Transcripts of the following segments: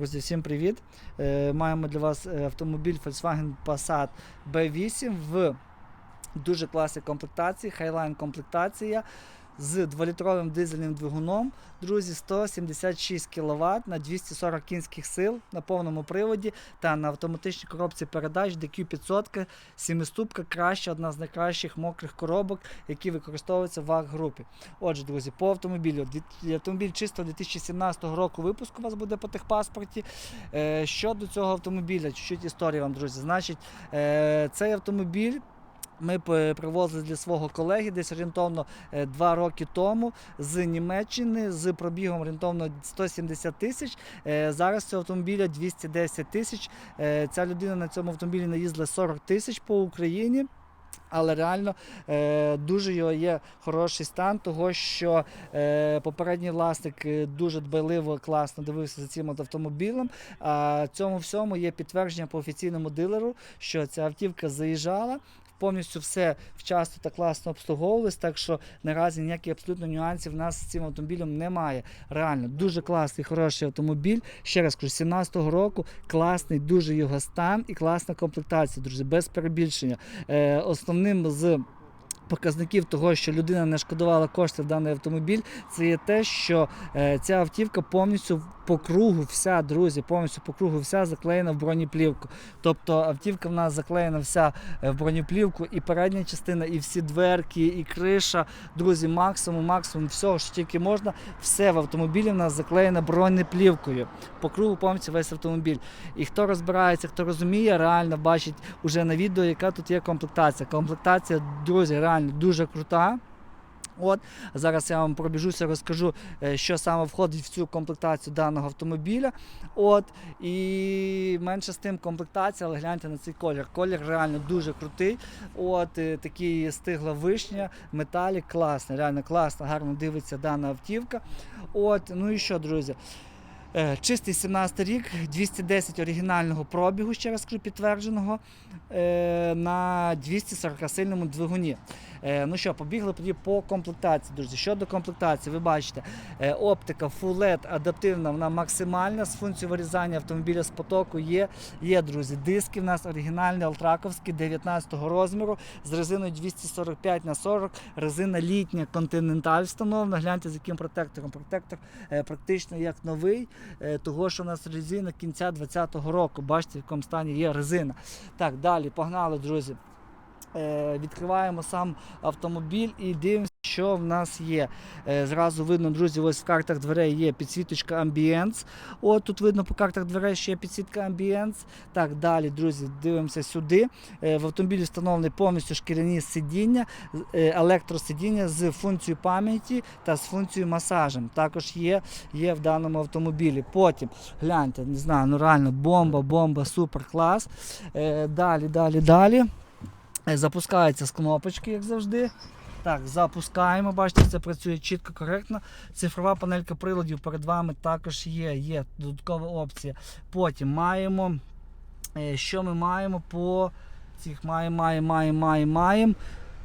Друзі, всім привіт! Е, Маємо для вас е, автомобіль Volkswagen Passat B8 в дуже класній комплектації, Highline комплектація з 2-літровим дизельним двигуном. Друзі, 176 кВт на 240 кінських сил на повному приводі та на автоматичній коробці передач DQ500, 7-ступка краща, одна з найкращих мокрих коробок, які використовуються в ВАГ-групі. Отже, друзі, по автомобілю. Автомобіль чисто 2017 року випуску у вас буде по техпаспорті. Е, Щодо цього автомобіля, чуть-чуть історії вам, друзі. Значить, е, цей автомобіль. Ми привозили для свого колеги десь орієнтовно е, два роки тому з Німеччини з пробігом орієнтовно 170 тисяч. Е, Зараз цього автомобіля 210 тисяч. Е, Ця людина на цьому автомобілі наїздила 40 тисяч по Україні. Але реально е, дуже його є хороший стан, того що е, попередній власник дуже дбайливо, класно дивився за цим автомобілем. А цьому всьому є підтвердження по офіційному дилеру, що ця автівка заїжджала. Повністю все вчасно та класно обслуговувалось, так що наразі ніяких абсолютно нюансів в нас з цим автомобілем немає. Реально дуже класний, хороший автомобіль. Ще раз кажу, 17-го року класний, дуже його стан і класна комплектація, друзі, без перебільшення. Е, основним з показників того, що людина не шкодувала кошти в даний автомобіль, це є те, що е, ця автівка повністю по кругу, вся, друзі, повністю по кругу вся заклеєна в бронеплівку. Тобто автівка в нас заклеєна вся е, в бронеплівку, і передня частина, і всі дверки, і криша. Друзі, максимум, максимум всього, що тільки можна, все в автомобілі в нас заклеєно бронеплівкою. По кругу повністю весь автомобіль. І хто розбирається, хто розуміє, реально бачить уже на відео, яка тут є комплектація. Комплектація, друзі, реально дуже крута. От зараз я вам пробіжуся, розкажу, е, що саме входить в цю комплектацію даного автомобіля. От і менше з тим комплектація, але гляньте на цей колір. Колір реально дуже крутий. От е, такий стигла вишня, металік, класний, реально класно, гарно дивиться дана автівка. От, ну і що, друзі? Е, Чистий 17 рік, 210 оригінального пробігу, ще раз кажу, підтвердженого на 240-сильному двигуні. Е, Ну що, побігли тоді по комплектації, друзі. Щодо комплектації, ви бачите, е, оптика Full LED адаптивна, вона максимальна з функцією вирізання автомобіля з потоку є. Є, друзі, диски в нас оригінальні алтраковські 19 розміру з резиною 245 на 40 резина літня Continental встановлена. Гляньте з яким протектором. Протектор е, практично як новий, того що у нас резина кінця 2020 року. Бачите, в якому стані є резина. Так, далі, погнали, друзі. Е, Відкриваємо сам автомобіль і дивимося, що в нас є. Е, Зразу видно, друзі, ось в картах дверей є підсвіточка Ambience. От тут видно по картах дверей, що є підсвітка Ambience. Так, далі, друзі, дивимося сюди. Е, В автомобілі встановлені повністю шкіряні сидіння, електросидіння з функцією пам'яті та з функцією масажем. Також є, є в даному автомобілі. Потім гляньте, не знаю, ну реально бомба, бомба, супер клас. Далі, далі, далі. Е, Запускається з кнопочки, як завжди. Так, запускаємо. Бачите, це працює чітко, коректно. Цифрова панелька приладів перед вами також є. Є додаткова опція. Потім маємо. е, Що ми маємо по цих маємо, маємо, маємо, маємо, маємо.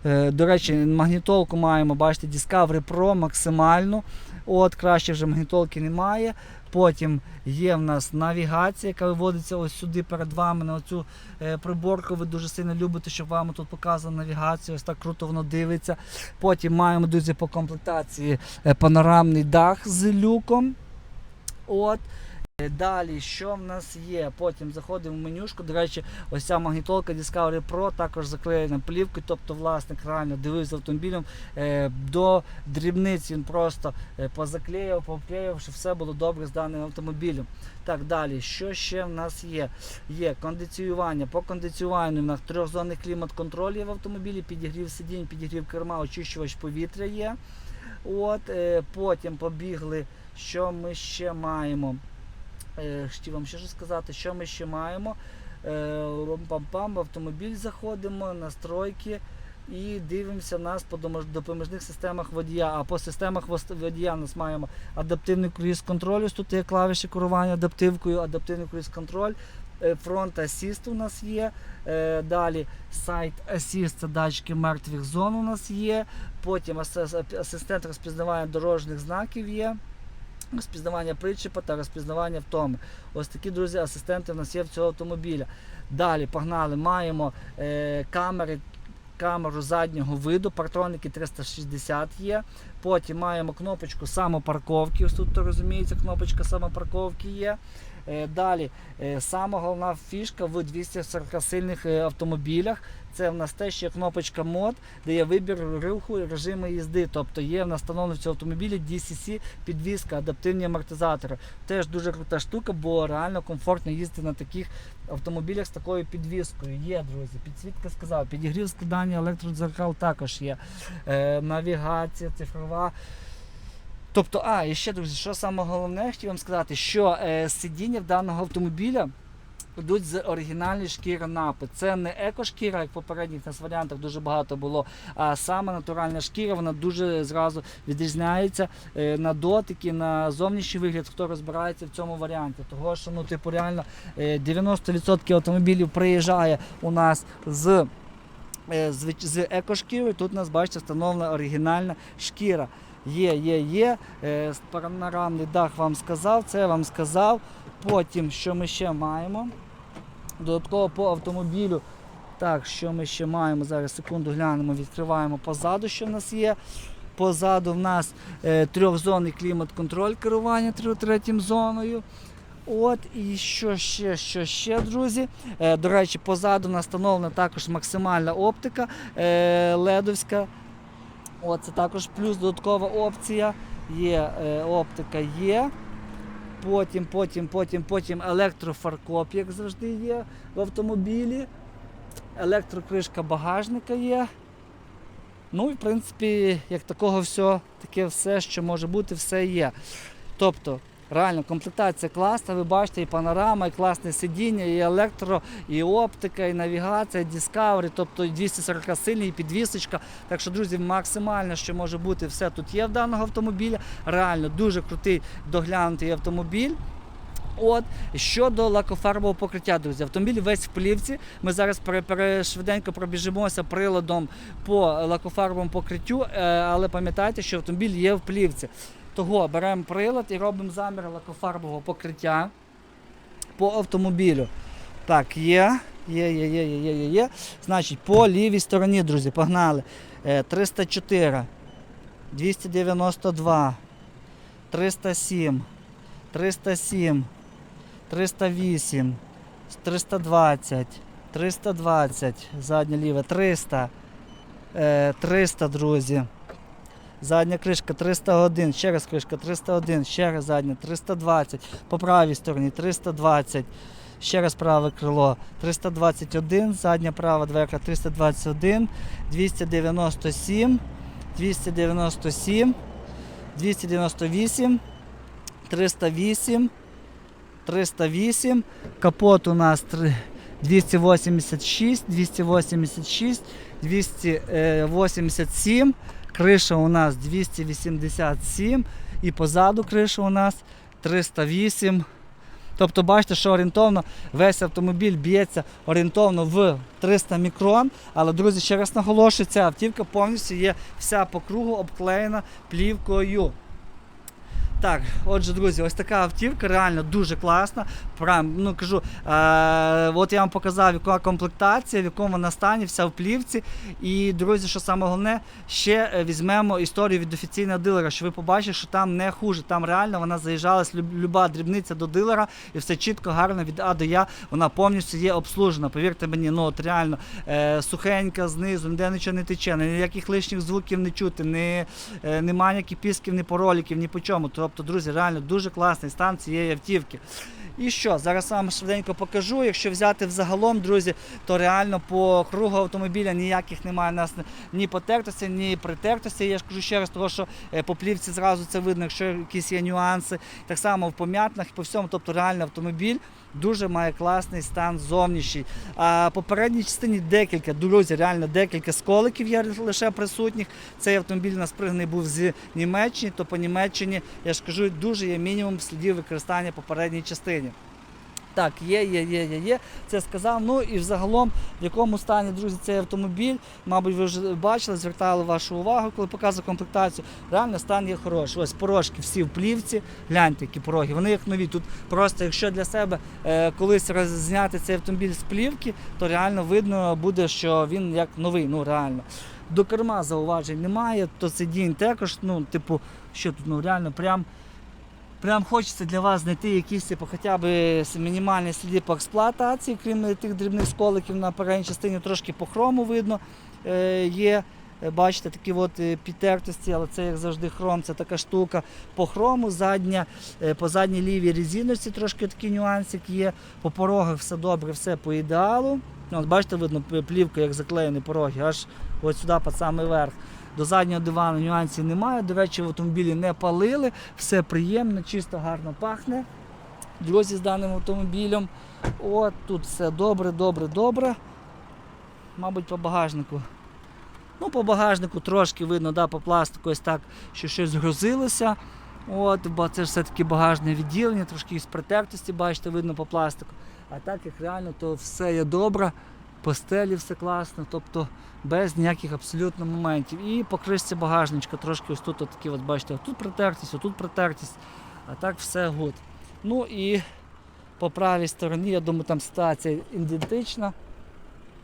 Е, До речі, магнітолку маємо, бачите, Discovery Pro максимальну. От, краще вже магнітолки немає. Потім є в нас навігація, яка виводиться ось сюди перед вами на цю е, приборку. Ви дуже сильно любите, щоб вам тут показано навігацію. Ось так круто воно дивиться. Потім маємо, друзі, по комплектації е, панорамний дах з люком. От. Далі, що в нас є? Потім заходимо в менюшку. До речі, ось ця магнітолка Discovery Pro також заклеєна плівкою, тобто власник реально дивився автомобілем е, до дрібниць. Він просто е, позаклеїв, поклеїв, щоб все було добре з даним автомобілем. Так, далі, що ще в нас є? Є кондиціювання. По кондиціюванню в нас трьохзонний клімат-контроль є в автомобілі, підігрів сидінь, підігрів керма, очищувач повітря є. От, е, потім побігли, що ми ще маємо. Е, Хотів вам ще сказати, що ми ще маємо. Е, Ром-пам-пам, в автомобіль заходимо, настройки і дивимося нас по допоміжних системах водія. А по системах водія нас маємо адаптивний круїз контроль. Ось тут є клавіші керування адаптивкою, адаптивний круїз контроль. Фронт асіст у нас є. Е, Далі сайт асіст, це датчики мертвих зон у нас є. Потім асистент розпізнавання дорожніх знаків є. Розпізнавання причепа та розпізнавання втоми. Ось такі, друзі, асистенти в нас є в цього автомобіля. Далі погнали, маємо е, камери. Камеру заднього виду, партроники 360 є. Потім маємо кнопочку самопарковки. Ось тут то розуміється, кнопочка самопарковки є. Е, Далі, е, сама головна фішка в 240 сильних е, автомобілях. Це в нас те, що кнопочка мод, де є вибір руху і режиму їзди. Тобто є в нас встановлено в цьому автомобілі DCC підвізка, адаптивні амортизатори. Теж дуже крута штука, бо реально комфортно їздити на таких автомобілях з такою підвіскою. Є, друзі, підсвітка сказав, підігрів складання електродзеркал також є. Е, навігація, цифрова. Тобто, а, і ще, друзі, що саме головне, хотів вам сказати, що е, сидіння в даного автомобіля йдуть з оригінальної шкіри напи. Це не екошкіра, як в попередніх нас варіантах дуже багато було, а саме натуральна шкіра, вона дуже зразу відрізняється е, на дотики, на зовнішній вигляд, хто розбирається в цьому варіанті. Того, що ну, типу, реально е, 90% автомобілів приїжджає у нас з. е, з екошкірою тут у нас бачите встановлена оригінальна шкіра. Є, є, є. Е, Панорамний дах вам сказав, це я вам сказав. Потім, що ми ще маємо? Додатково по автомобілю. Так, що ми ще маємо? Зараз секунду глянемо, відкриваємо позаду, що в нас є. Позаду в нас е, трьохзонний клімат-контроль керування третім зоною. От і що ще, що ще, друзі. Е, до речі, позаду в нас встановлена також максимальна оптика е, ледовська. От, це також плюс додаткова опція. Є е, оптика є. Потім, потім, потім, потім електрофаркоп, як завжди є в автомобілі. Електрокришка багажника є. Ну і в принципі, як такого все, таке все, що може бути, все є. Тобто, реально комплектація класна, ви бачите, і панорама, і класне сидіння, і електро, і оптика, і навігація, і Discovery, тобто 240 сильний, і підвісочка. Так що, друзі, максимально, що може бути, все тут є в даного автомобіля. Реально дуже крутий доглянутий автомобіль. От щодо лакофарбового покриття, друзі, автомобіль весь в плівці. Ми зараз швиденько пробіжимося приладом по лакофарбовому покриттю, е, але пам'ятайте, що автомобіль є в плівці. Того беремо прилад і робимо замір лакофарбового покриття по автомобілю. Так, є. Є, є, є, є, є, є, є. Значить, по лівій стороні, друзі, погнали. Е, 304, 292, 307, 307, 308, 320, 320, заднє ліве, 300, е, 300, друзі. Задня кришка 301, ще раз кришка 301, ще раз задня 320, по правій стороні 320, ще раз праве крило 321, задня права дверка 321, 297, 297, 298, 308, 308, капот у нас три- 286, 286, 287, криша у нас 287 і позаду криша у нас 308. Тобто бачите, що орієнтовно весь автомобіль б'ється орієнтовно в 300 мікрон. Але, друзі, ще раз наголошую, ця автівка повністю є вся по кругу обклеєна плівкою. Так, отже, друзі, ось така автівка реально дуже класна. Прям, ну кажу, е, от я вам показав, яка комплектація, в якому вона стані, вся в плівці. І, друзі, що саме головне, ще е, візьмемо історію від офіційного дилера, що ви побачите, що там не хуже. Там реально вона заїжджалась люба дрібниця до дилера, і все чітко, гарно від А до Я. Вона повністю є обслужена. Повірте мені, ну от реально е, сухенька знизу, ніде нічого не тече, ніяких лишніх звуків не чути, ні, е, немає ніяких пісків, ні пороліків, ні по чому. Тобто, друзі, реально дуже класний стан цієї автівки. І що, зараз вам швиденько покажу. Якщо взяти взагалом, друзі, то реально по кругу автомобіля ніяких немає у нас ні потертості, ні притертості. Я ж кажу ще раз, того, що е, по плівці зразу це видно, якщо якісь є нюанси. Так само в пом'ятнах по всьому. Тобто реально автомобіль дуже має класний стан зовнішній. А по передній частині декілька, друзі, реально декілька сколиків є лише присутніх. Цей автомобіль у нас пригнаний був з Німеччини, то по Німеччині, я ж кажу, дуже є мінімум слідів використання по передній частині. Так, є, є, є, є, є. Це сказав. Ну і взагалом, в якому стані, друзі, цей автомобіль, мабуть, ви вже бачили, звертали вашу увагу, коли показував комплектацію. Реально стан є хороший. Ось порожки всі в плівці. Гляньте, які пороги. Вони як нові. Тут просто, якщо для себе е, колись роз- зняти цей автомобіль з плівки, то реально видно буде, що він як новий, ну реально. До керма зауважень немає, то сидінь також, ну, типу, що тут, ну реально прям. Прям хочеться для вас знайти якісь типу, хоча б мінімальні сліди по експлуатації, крім тих дрібних сколиків на передній частині, трошки по хрому видно е, є. Е, Бачите, такі от е, підтертості, але це як завжди хром, це така штука. По хрому, задня, по задній лівій резиночці трошки такий нюансик є. По порогах все добре, все по ідеалу. От бачите, видно п- плівка, як заклеєні пороги, аж от сюди під самий верх. До заднього дивану нюансів немає. До речі, в автомобілі не палили, все приємно, чисто гарно пахне. Друзі з даним автомобілем. От тут все добре, добре, добре. Мабуть, по багажнику. Ну, по багажнику трошки видно, да, по пластику ось так, що щось грузилося. От, бо це ж все-таки багажне відділення, трошки із притертості, бачите, видно по пластику. А так як реально, то все є добре, по стелі все класно, тобто без ніяких абсолютно моментів. І по багажничка трошки ось тут, от от, бачите, тут притертість, отут притертість, а так все гуд. Ну і по правій стороні, я думаю, там ситуація ідентична.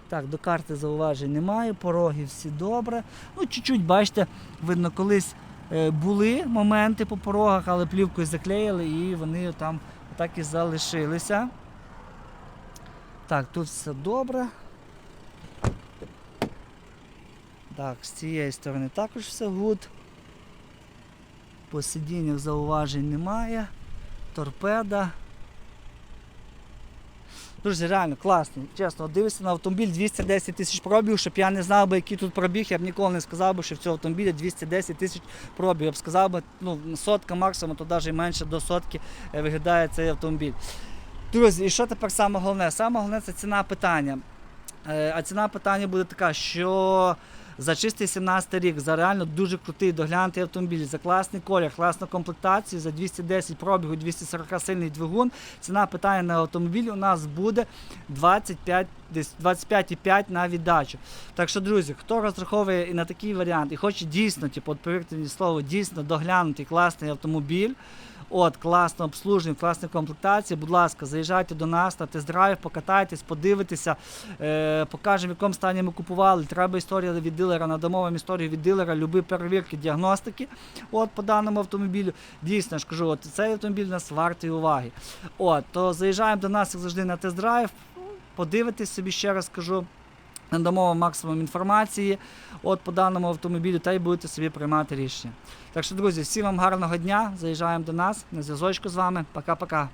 Так, до карти зауважень немає, пороги всі добре. Ну, чуть-чуть, бачите, видно, колись е, були моменти по порогах, але плівкою заклеїли і вони там так і залишилися. Так, тут все добре. Так, з цієї сторони також все гуд. По сидіннях зауважень немає. Торпеда. Друзі, реально класно. Чесно, дивишся на автомобіль 210 тисяч пробігів, щоб я не знав би, який тут пробіг, я б ніколи не сказав би, що в цього автомобіля 210 тисяч пробігів. Я б сказав би, ну, сотка максимум, то навіть менше до сотки е, виглядає цей автомобіль. Друзі, і що тепер саме головне? Саме головне це ціна питання. Е, А ціна питання буде така, що за чистий 17 рік, за реально дуже крутий доглянутий автомобіль, за класний колір, класну комплектацію, за 210 пробігу, 240 сильний двигун. Ціна питання на автомобіль у нас буде 25, десь 25,5 на віддачу. Так що, друзі, хто розраховує і на такий варіант, і хоче дійсно, типу, повірте мені слово, дійсно доглянутий класний автомобіль. От, класно обслуження, класна комплектація. Будь ласка, заїжджайте до нас на тест-драйв, покатайтесь, подивитеся, е, покажемо, в якому стані ми купували. Треба історія від дилера, надамо вам історію від дилера, любі перевірки, діагностики. От по даному автомобілю. Дійсно ж кажу, от цей автомобіль нас вартий уваги. От, то заїжджаємо до нас, як завжди, на тест-драйв, подивитесь собі, ще раз кажу. Надамо вам максимум інформації от по даному автомобілю та й будете собі приймати рішення. Так що, друзі, всім вам гарного дня. Заїжджаємо до нас на зв'язочку з вами. Пока-пока.